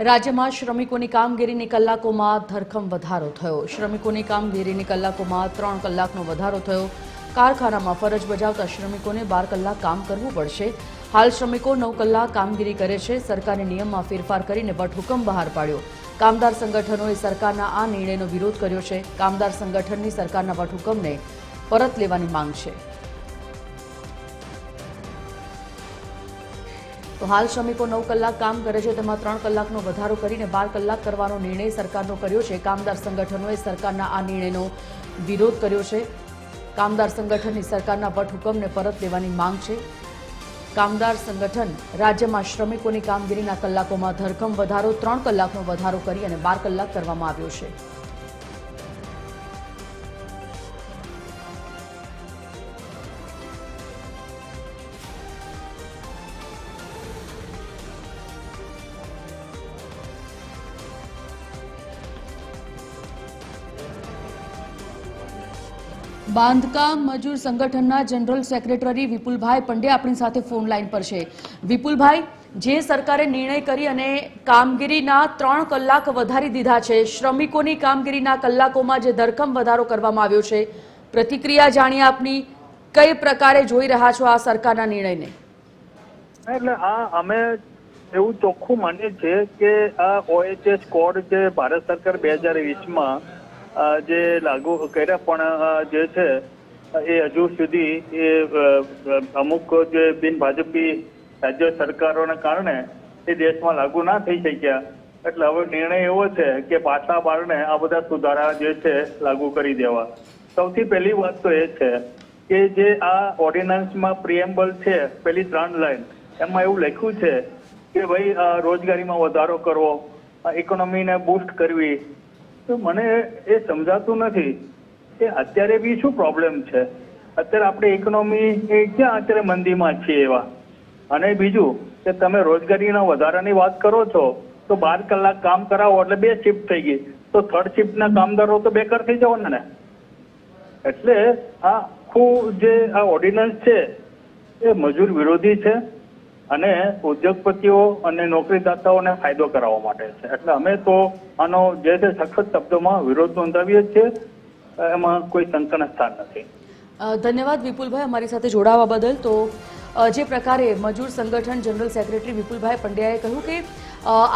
રાજ્યમાં શ્રમિકોની કામગીરીની કલાકોમાં ધરખમ વધારો થયો. શ્રમિકોની કામગીરીની કલાકોમાં ત્રણ કલાકનો વધારો થયો. કારખાનામાં ફરજ બજાવતા શ્રમિકોને બાર કલાક કામ કરવું પડશે. હાલ શ્રમિકો નવ કલાક કામગીરી કરે છે. સરકારે નિયમમાં ફેરફાર કરીને વટહુકમ બહાર પાડ્યો. કામદાર સંગઠનોએ સરકારના આ નિર્ણયનો વિરોધ કર્યો છે. કામદાર સંગઠનની સરકારના વટહુકમને પરત લેવાની માંગ છે. તો હાલ શ્રમિકો નવ કલાક કામ કરે છે, તેમાં ત્રણ કલાકનો વધારો કરીને બાર કલાક કરવાનો નિર્ણય સરકારનો કર્યો છે. કામદાર સંગઠનોએ સરકારના આ નિર્ણયનો વિરોધ કર્યો છે. કામદાર સંગઠનની સરકારના વટહુકમને પરત લેવાની માંગ છે. કામદાર સંગઠન રાજ્યમાં શ્રમિકોની કામગીરીના કલાકોમાં ધરખમ વધારો, ત્રણ કલાકનો વધારો કરી અને બાર કલાક કરવામાં આવ્યો છે. બાંધકામ મજૂર સંગઠનના જનરલ સેક્રેટરી વિપુલભાઈ પંડે આપણી સાથે ફોન લાઈન પર છે. વિપુલભાઈ, જે સરકારે નિર્ણય કરી અને કામગીરીના ત્રણ કલાક વધારી દીધા છે, શ્રમિકોની કામગીરીના કલાકોમાં જે ધરખમ વધારો કરવામાં આવ્યો છે, પ્રતિક્રિયા જાણીએ આપની કઈ પ્રકારે જોઈ રહ્યા છો આ સરકારના નિર્ણયને? એટલે આ અમે એવું ચોખ્ખું માનીએ છીએ કે આ ઓએચએસ કોડ જે ભારત સરકાર બે હજાર વીસમાં જે લાગુ કર્યા, પણ જે છે, એ હજુ સુધી એ અમુક જે બિન ભાજપી રાજ્ય સરકારોના કારણે એ દેશમાં લાગુ ના થઈ શક્યા. એટલે હવે નિર્ણય એવો છે કે પાછલા બારણે આ બધા સુધારા જે છે લાગુ કરી દેવા. સૌથી પહેલી વાત તો એ છે કે જે આ ઓર્ડિનન્સમાં પ્રિએમ્બલ છે, પેલી ત્રણ લાઈન એમાં એવું લખ્યું છે કે ભાઈ રોજગારીમાં વધારો કરવો ઇકોનોમીને બૂસ્ટ કરવી તો મને એ સમજાતું નથી કે અત્યારે બી શું પ્રોબ્લેમ છે? અત્યારે આપણે ઇકોનોમી ક્યાં અત્યારે મંદીમાં છીએ એવા? અને બીજું કે તમે રોજગારીના વધારાની વાત કરો છો, તો બાર કલાક કામ કરાવો એટલે બે શિફ્ટ થઈ ગઈ. તો થર્ડ શિફ્ટના કામદારો તો બેકાર થઈ જવાના ને? એટલે આ આખું જે આ ઓર્ડિનન્સ છે, એ મજૂર વિરોધી છે અને ઉદ્યોગપતિઓ અને નોકરીદાતાઓને ફાયદો કરાવવા માટે છે. એટલે અમે તો આનો જે છે સખત શબ્દોમાં વિરોધ નોંધાવીએ છીએ. એમાં કોઈ શંકાના સ્થાન નથી. ધન્યવાદ વિપુલભાઈ અમારી સાથે જોડાવા બદલ. તો જે પ્રકારે મજૂર સંગઠન જનરલ સેક્રેટરી વિપુલભાઈ પંડ્યાએ કહ્યું કે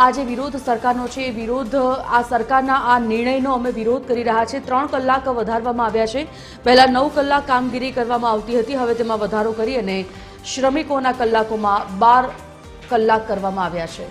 આ જે વિરોધ સરકારનો છે, એ વિરોધ, આ સરકારના આ નિર્ણયનો અમે વિરોધ કરી રહ્યા છે ત્રણ કલાક વધારવામાં આવ્યા છે. પહેલાં નવ કલાક કામગીરી કરવામાં આવતી હતી. હવે તેમાં વધારો કરી અને શ્રમિકોના કલાકોમાં બાર કલાક કરવામાં આવ્યા છે.